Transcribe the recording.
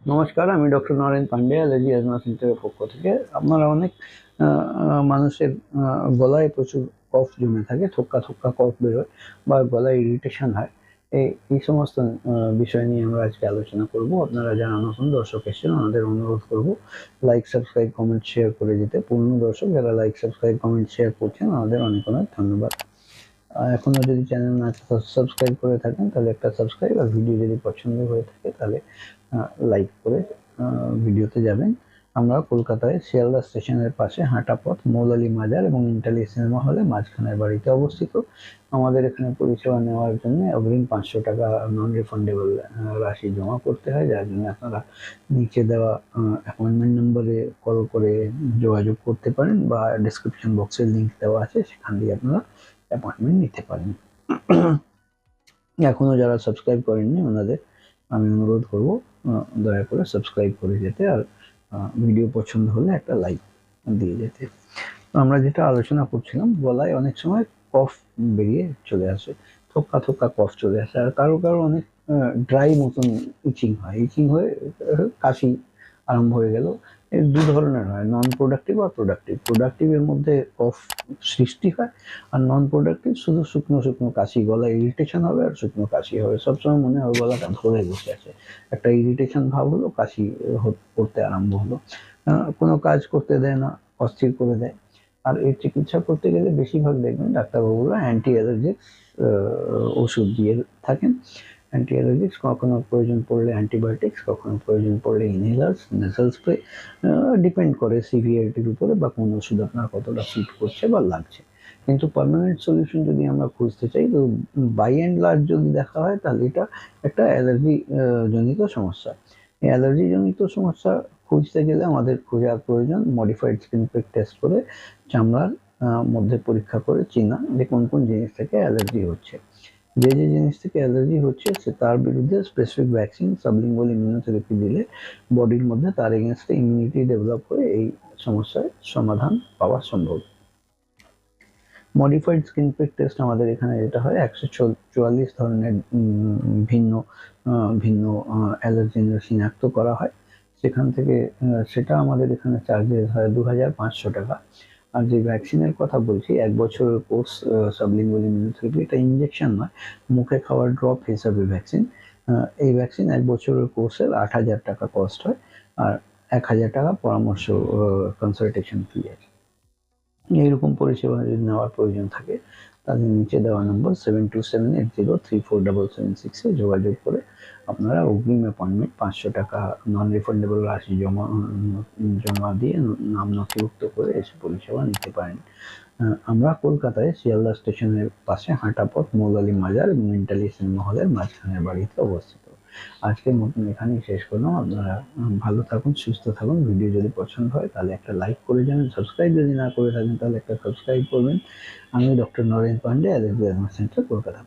নমস্কার, আমি doctor Naren Pandey allergy asthma সেন্টারের পক্ষ থেকে। আপনারা অনেক মানুষের গলায় প্রচুর কফ জমে থাকে, থোক্কা থোক্কা কফ বেরোয় বা গলায় ইরিটেশন হয়। এই এই সমস্ত বিষয় নিয়ে আমরা আজকে আলোচনা করব। আপনারা যারা নতুন দর্শক এসেছেন ওনাদের অনুরোধ করব লাইক সাবস্ক্রাইব কমেন্ট শেয়ার করে যেতে পুরনো দর্শক যারা লাইক সাবস্ক্রাইব কমেন্ট শেয়ার করছেন ওনাদের অনেক অনেক ধন্যবাদ। আর এখনও যদি চ্যানেল না সাবস্ক্রাইব করে থাকেন, তাহলে একটা সাবস্ক্রাইব আর ভিডিও যদি পছন্দ হয়ে থাকে, তাহলে লাইক করে ভিডিওতে যাবেন। আমরা কলকাতায় শিয়ালদা স্টেশনের পাশে হাঁটা পথ, মৌলালি মাজার এবং ইন্টালি সিনেমা হলে মাঝখানের বাড়িতে অবস্থিত। আমাদের এখানে পরিষেবা নেওয়ার জন্য অগ্রিম পাঁচশো টাকা নন রিফান্ডেবল রাশি জমা করতে হয়, যার জন্য আপনারা নিচে দেওয়া অ্যাপয়েন্টমেন্ট নম্বরে কল করে যোগাযোগ করতে পারেন বা ডিসক্রিপশন বক্সে লিঙ্ক দেওয়া আছে, সেখান দিয়ে আপনারা অ্যাপয়েন্টমেন্ট নিতে পারেন। এখনও যারা সাবস্ক্রাইব করেননি ওনাদের আমি অনুরোধ করব দয়া করে সাবস্ক্রাইব করে যেতে আর ভিডিও পছন্দ হলে একটা লাইক দিয়ে যেতে। আমরা যেটা আলোচনা করছিলাম, গলায় অনেক সময় কফ বেরিয়ে চলে আসে থোক্কা থোক্কা কফ চলে আসে আর কারও কারও অনেক ড্রাই মতন ইচিং হয়। ইচিং হয়ে কাশি আরম্ভ হয়ে গেল। দু ধরনের হয় নন প্রোডাক্টিভ আর প্রোডাক্টিভ প্রোডাক্টিভের মধ্যে কফ সৃষ্টি হয় আর নন প্রোডাক্টিভ শুধু শুকনো শুকনো কাশি গলা ইরিটেশন হবে আর শুকনো কাশি হবে। সবসময় মনে হয় গলাটা ধরে বসে আছে। একটা ইরিটেশন ভাব হলো, কাশি করতে আরম্ভ হলো। কোনো কাজ করতে দেয় না, অস্থির করে দেয়। আর এর চিকিৎসা করতে গেলে বেশিরভাগ দেখবেন ডাক্তারবাবুরা অ্যান্টি অ্যালার্জিক্স ওষুধ দিয়ে থাকেন। অ্যান্টি অ্যালার্জিক্স কখনো প্রয়োজন পড়লে অ্যান্টিবায়োটিক্স কখনো প্রয়োজন পড়লে ইনহেলার্স নেসাল স্প্রে ডিপেন্ড করে সিভিয়ারিটির উপরে বা কোন ওষুধ আপনার কতটা ফিট করছে বা লাগছে। কিন্তু পারমানেন্ট সলিউশন যদি আমরা খুঁজতে চাই, তো বাই অ্যান্ড লার্জ যদি দেখা হয়, তাহলে এটা একটা অ্যালার্জি জনিত সমস্যা। এই অ্যালার্জি জনিত সমস্যা খুঁজতে গেলে আমাদের খোঁজার প্রয়োজন মডিফাইড স্কিন প্রিক টেস্ট করে চামড়ার মধ্যে পরীক্ষা করে চিনা যে কোন কোন জিনিস থেকে অ্যালার্জি হচ্ছে। যে যে জিনিস থেকে অ্যালার্জি হচ্ছে, সে তার বিরুদ্ধে স্পেসিফিক ভ্যাকসিন সাবলিঙ্গুয়াল ইমিউনোথেরাপি দিলে বডির মধ্যে তার এগেনস্টে ইমিউনিটি ডেভেলপ হয়ে এই সমস্যার সমাধান পাওয়া সম্ভব। মডিফাইড স্কিন প্রিক টেস্ট আমাদের এখানে যেটা হয়, একশো চুয়াল্লিশ ধরনের ভিন্ন ভিন্ন অ্যালার্জেনের শিনাক্ত করা হয়। সেখান থেকে সেটা আমাদের এখানে চার্জেস হয় দু হাজার পাঁচশো টাকা। আর যে ভ্যাকসিনের কথা বলছি, এক বছরের কোর্স সাবলিঙ্গুয়াল ইমিউনোথেরাপি এটা ইঞ্জেকশন নয়, মুখে খাওয়ার ড্রপ হিসাবে ভ্যাকসিন এই ভ্যাকসিন এক বছরের কোর্সের আট হাজার টাকা কস্ট হয়, আর এক হাজার টাকা পরামর্শ কনসালটেশন ফি আছে। এইরকম পরিষেবা যদি নেওয়ার প্রয়োজন থাকে, তাহলে নিচে দেওয়া নম্বর seven two seven eight zero three four double seven সিক্সে যোগাযোগ করে আপনারা অগ্রিম অ্যাপয়েন্টমেন্ট পাঁচশো টাকা নন রিফান্ডেবল রাশি জমা জমা দিয়ে নাম নথিভুক্ত করে এসে পরিষেবা নিতে পারেন। আমরা কলকাতায় শিয়ালদা স্টেশনের পাশে হাঁটা পথ মৌলালি মাজার এবং মেন্টালি সিনেমা হলের মাঝখানের বাড়িতে অবস্থিত। আজকের মতন এখানেই শেষ করলাম। আপনারা ভালো থাকুন, সুস্থ থাকুন। ভিডিও যদি পছন্দ হয়, তাহলে একটা লাইক করে যাবেন সাবস্ক্রাইব যদি না করে থাকেন, তাহলে একটা সাবস্ক্রাইব করবেন। আমি doctor Naren Pandey allergy centre Kolkata.